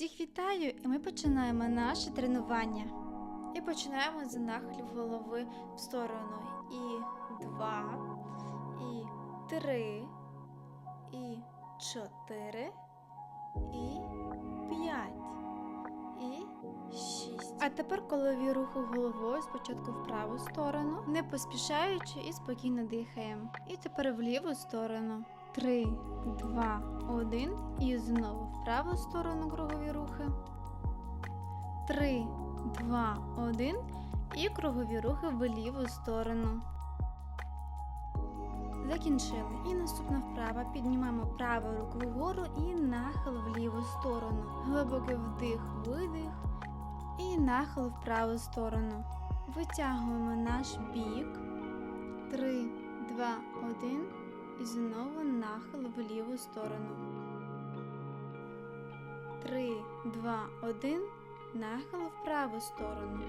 Всіх вітаю, і ми починаємо наше тренування. І починаємо з нахилів голови в сторону. І два, і три, і чотири, і п'ять, і шість. А тепер колові рухи головою спочатку в праву сторону, не поспішаючи і спокійно дихаємо. І тепер в ліву сторону. Три, два, один. І знову в праву сторону кругові рухи. Три, два, один. І кругові рухи в ліву сторону. Закінчили. І наступна вправа. Піднімаємо праву руку вгору і нахил в ліву сторону. Глибокий вдих, видих. І нахил в праву сторону. Витягуємо наш бік. Три, два, один. І знову нахил в ліву сторону. Три, два, один. Нахил в праву сторону.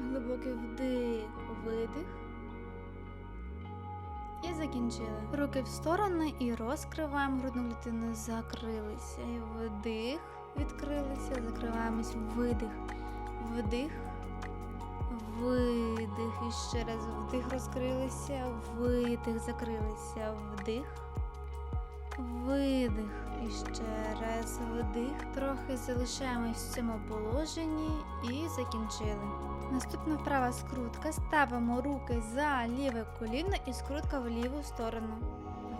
Глибокий вдих, видих. І закінчили. Руки в сторони і розкриваємо грудну клітину. Закрилися. І вдих, відкрилися, закриваємось, видих, вдих, видих. І ще раз вдих, розкрилися, видих, закрилися, вдих, видих. І ще раз вдих. Трохи залишаємось в цьому положенні і закінчили. Наступна вправа скрутка. Ставимо руки за ліве коліно і скрутка в ліву сторону.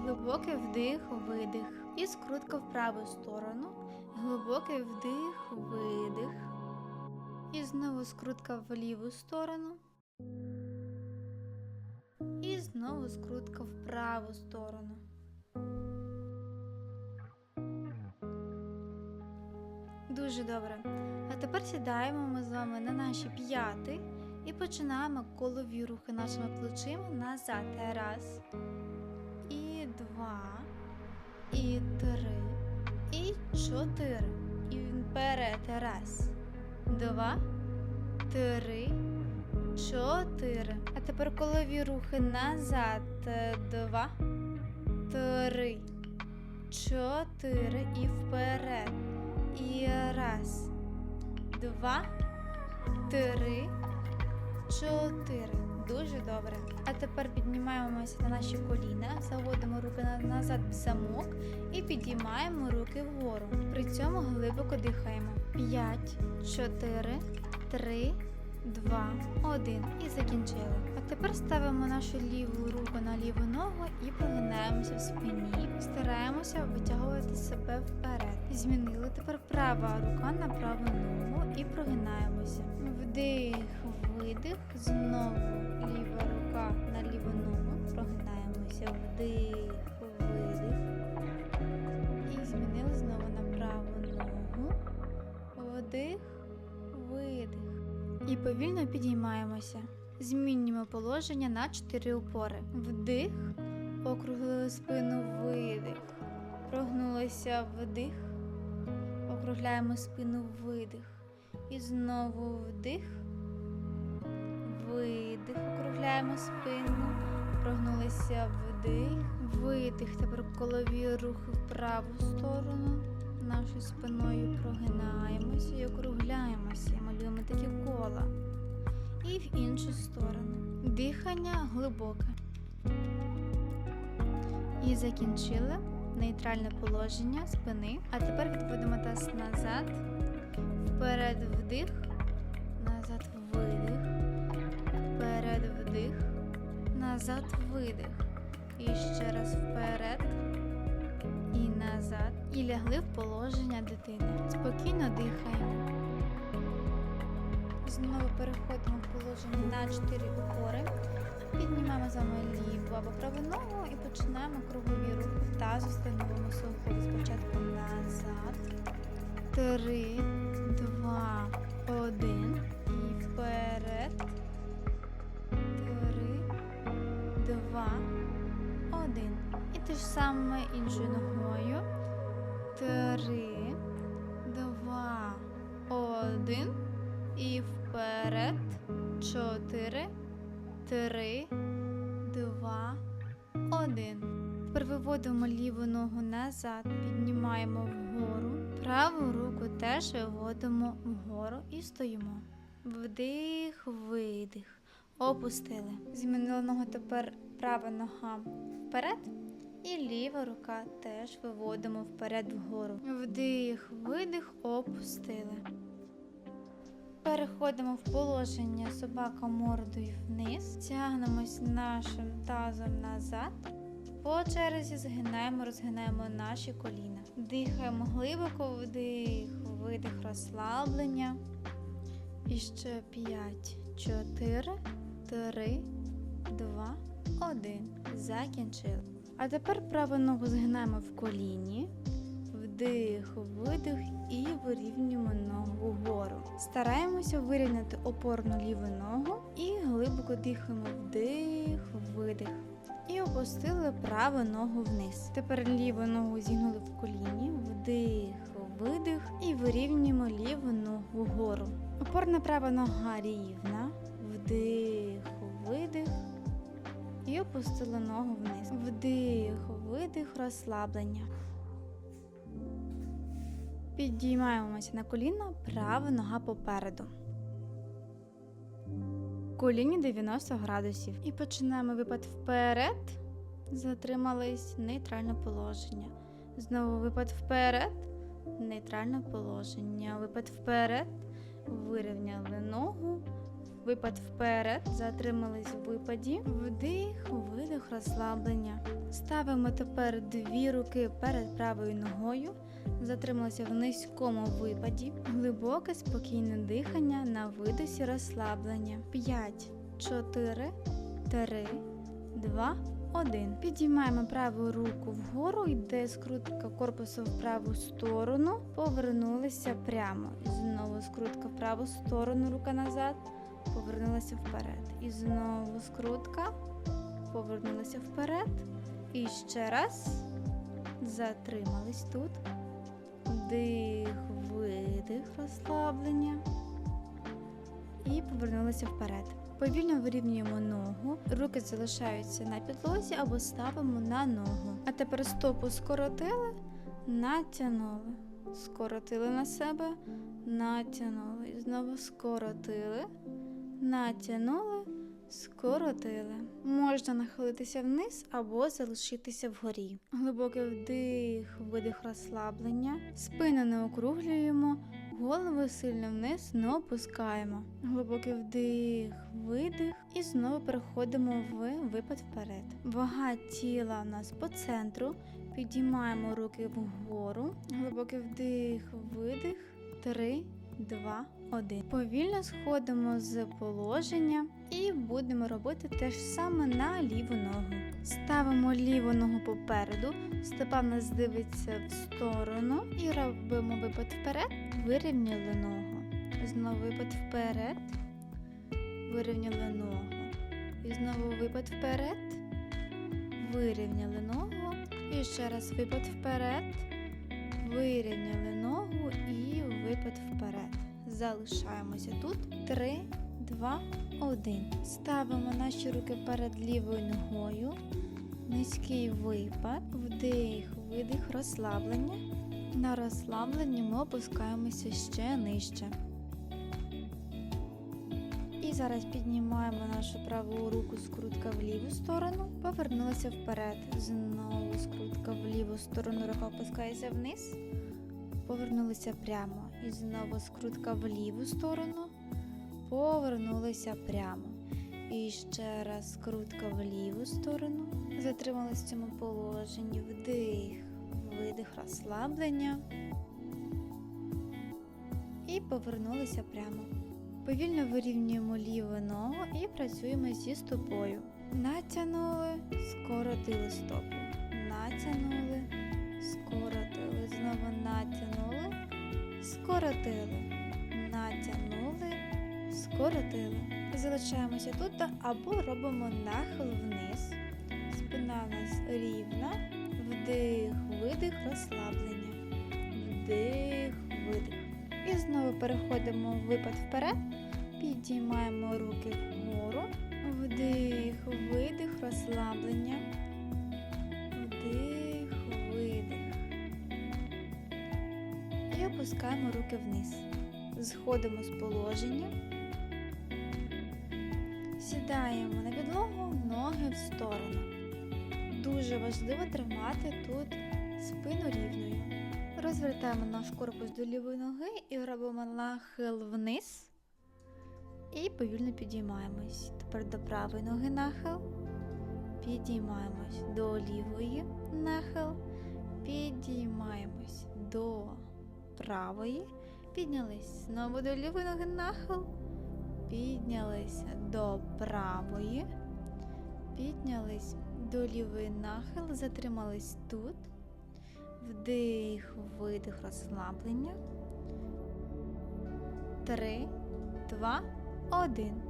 Глибокий вдих, видих. І скрутка в праву сторону. Глибокий вдих, видих. І знову скрутка в ліву сторону. І знову скрутка в праву сторону. Дуже добре. А тепер сідаємо ми з вами на наші п'яти і починаємо колові рухи нашими плечима назад. Раз, і два, і три, і чотири. І вперед. Раз, два, три, чотири. А тепер колові рухи назад. Два, три, чотири і вперед. І раз, два, три, чотири. Дуже добре. А тепер піднімаємося на наші коліна, заводимо руки назад в замок і підіймаємо руки вгору. При цьому глибоко дихаємо. П'ять, чотири, три, два, один. І закінчили. А тепер ставимо нашу ліву руку на ліву ногу і прогинаємося в спині. Стараємося витягувати себе вперед. Змінили тепер права рука на праву ногу і прогинаємося. Вдих, видих, знову ліва рука на ліву ногу. Прогинаємося. Вдих, видих. І змінили знову на праву ногу. Вдих, видих. І повільно підіймаємося. Змінюємо положення на 4 опори. Вдих, округлили спину, видих. Прогнулися вдих. Округляємо спину, видих. І знову вдих. Видих. Округляємо спину. Прогнулися вдих. Видих. Тепер колові рухи в праву сторону. Нашою спиною прогинаємося і округляємося. І малюємо такі кола. І в іншу сторону. Дихання глибоке. І закінчили нейтральне положення спини. А тепер відводимо таз назад. Вперед вдих. Назад видих. Вперед вдих. Назад видих. І ще раз вперед. І назад. І лягли в положення дитини. Спокійно дихаємо. Знову переходимо в положення на 4 опори. Піднімаємо з вами ліву або праву ногу і починаємо кругові рухи тазу становимо сухо спочатку назад. Три, два, один. І вперед. Три, два, один. І те ж саме іншою ногою. Три, два, один. І вперед. Чотири, три, два, один. Тепер виводимо ліву ногу назад, піднімаємо вгору, Праву руку теж виводимо вгору і стоїмо. Вдих, видих. Опустили. Змінили ногу тепер права нога вперед. І ліва рука теж виводимо вперед вгору. Вдих, видих, опустили. Переходимо в положення собака мордою вниз, тягнемось нашим тазом назад. По черзі згинаємо, розгинаємо наші коліна. Дихаємо глибоко вдих, видих, розслаблення. І ще 5, 4, 3, 2, 1. Закінчили. А тепер праву ногу згинаємо в коліні. Вдих, видих і вирівнюємо ногу вгору. Стараємося вирівняти опорну ліву ногу і глибоко дихаємо вдих, видих. І опустили праву ногу вниз. Тепер ліву ногу зігнули в коліні, вдих, видих і вирівнюємо ліву ногу вгору. Опорна права нога рівна, вдих, видих. І опустили ногу вниз. Вдих, видих, розслаблення. Підіймаємося на коліна, права нога попереду. Коліні 90 градусів. І починаємо випад вперед. Затримались нейтральне положення. Знову випад вперед. Нейтральне положення. Випад вперед. Вирівняли ногу. Випад вперед. Затримались в випаді. Вдих, видих, розслаблення. Ставимо тепер дві руки перед правою ногою. Затрималися в низькому випаді. Глибоке спокійне дихання на видосі розслаблення. 5, 4, 3, 2, 1. Підіймаємо праву руку вгору, йде скрутка корпусу в праву сторону. Повернулися прямо. Знову скрутка в праву сторону, рука назад. Повернулася вперед. І знову скрутка. Повернулася вперед. І ще раз. Затримались тут. Вдих, видих, розслаблення. І повернулися вперед. Повільно вирівнюємо ногу, руки залишаються на підлозі або ставимо на ногу. А тепер стопу скоротили, натягнули, скоротили на себе, натягнули. І знову скоротили, натягнули, скоротили. Можна нахилитися вниз або залишитися вгорі. Глибокий вдих, видих розслаблення. Спину не округлюємо, голову сильно вниз не опускаємо. Глибокий вдих, видих. І знову переходимо в випад вперед. Вага тіла у нас по центру. Підіймаємо руки вгору. Глибокий вдих, видих. Три, два, один. Повільно сходимо з положення і будемо робити те ж саме на ліву ногу. Ставимо ліву ногу попереду, стопа в нас дивиться в сторону і робимо випад вперед, вирівняли ногу. Знову випад вперед, вирівняли ногу. І знову випад вперед, вирівняли ногу. І ще раз випад вперед, вирівняли ногу. Залишаємося тут. 3, 2, 1. Ставимо наші руки перед лівою ногою. Низький випад, вдих, видих, розслаблення. На розслабленні ми опускаємося ще нижче. І зараз піднімаємо нашу праву руку, скрутка в ліву сторону, повернулися вперед. Знову скрутка в ліву сторону, рука опускається вниз. Повернулися прямо. І знову скрутка в ліву сторону. Повернулися прямо. І ще раз скрутка в ліву сторону. Затрималися в цьому положенні. Вдих, видих, розслаблення. І повернулися прямо. Повільно вирівнюємо ліву ногу і працюємо зі стопою. Натягнули, скоротили стопу. Натягнули, скоротили. Знову натягнули, скоротили. Натягнули, скоротили. Залишаємося тут або робимо нахил вниз. Спина у нас рівна. Вдих, видих, розслаблення. Вдих, видих. І знову переходимо в випад вперед. Підіймаємо руки вгору. Вдих, видих, розслаблення. Опускаємо руки вниз. Сходимо з положення. Сідаємо на підлогу, ноги в сторону. Дуже важливо тримати тут спину рівною. Розвертаємо наш корпус до лівої ноги і робимо нахил вниз. І повільно підіймаємось. Тепер до правої ноги нахил. Підіймаємось до лівої нахил. Підіймаємось до правої. Піднялись знову до лівої ноги нахил. Піднялися до правої. Піднялись до лівої нахил. Затримались тут. Вдих, видих, розслаблення. Три, два, один.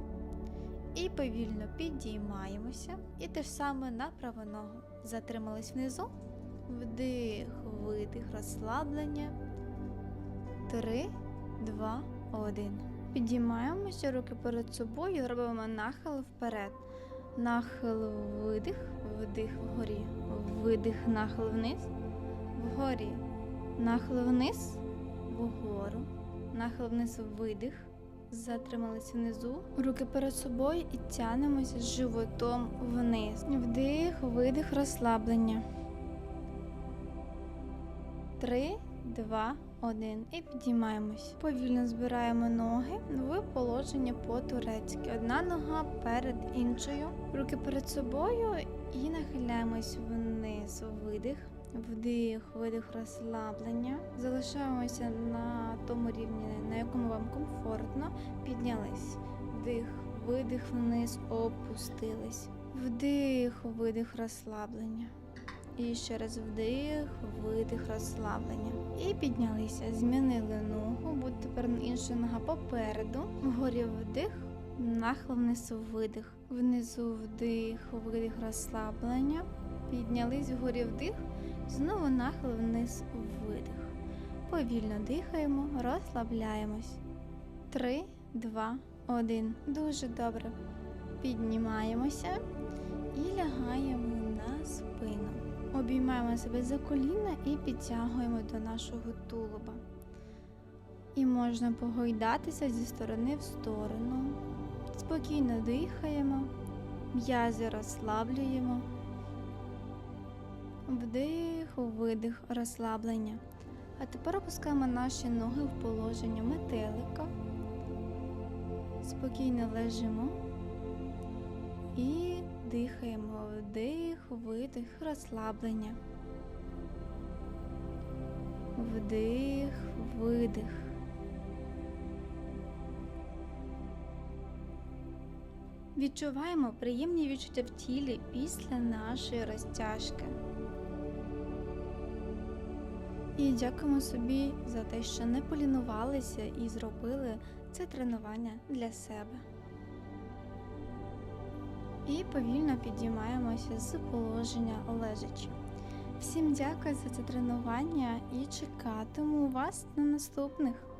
І повільно підіймаємося. І те ж саме на праву ногу. Затримались внизу. Вдих, видих, розслаблення. Три, два, один. Підіймаємося, руки перед собою, робимо нахил вперед. Нахил видих, вдих вгорі, видих, нахил вниз, вгорі, нахил вниз, вгору, нахил вниз, видих. Затримались внизу, руки перед собою і тянемося животом вниз. Вдих, видих, розслаблення. Три, два, один. І підіймаємось. Повільно збираємо ноги в положення по-турецьки. Одна нога перед іншою. Руки перед собою і нахиляємось вниз. Видих. Вдих, видих, розслаблення. Залишаємося на тому рівні, на якому вам комфортно. Піднялись. Вдих, видих вниз, опустились. Вдих, видих, розслаблення. І ще раз вдих, видих, розслаблення. І піднялися. Змінили ногу, буде тепер інша нога попереду. Вгорі вдих, нахил вниз видих. Внизу вдих, видих, розслаблення. Піднялись вгорі вдих. Знову нахил вниз видих. Повільно дихаємо, розслабляємось. Три, два, один. Дуже добре. Піднімаємося і лягаємо на спину. Обіймаємо себе за коліна і підтягуємо до нашого тулуба. І можна погойдатися зі сторони в сторону. Спокійно дихаємо, м'язи розслаблюємо. Вдих, видих, розслаблення. А тепер опускаємо наші ноги в положення метелика. Спокійно лежимо і дихаємо. Вдих, видих, розслаблення. Вдих, видих. Відчуваємо приємні відчуття в тілі після нашої розтяжки. І дякуємо собі за те, що не полінувалися і зробили це тренування для себе. І повільно підіймаємося з положення лежачі. Всім дякую за це тренування і чекатиму вас на наступних.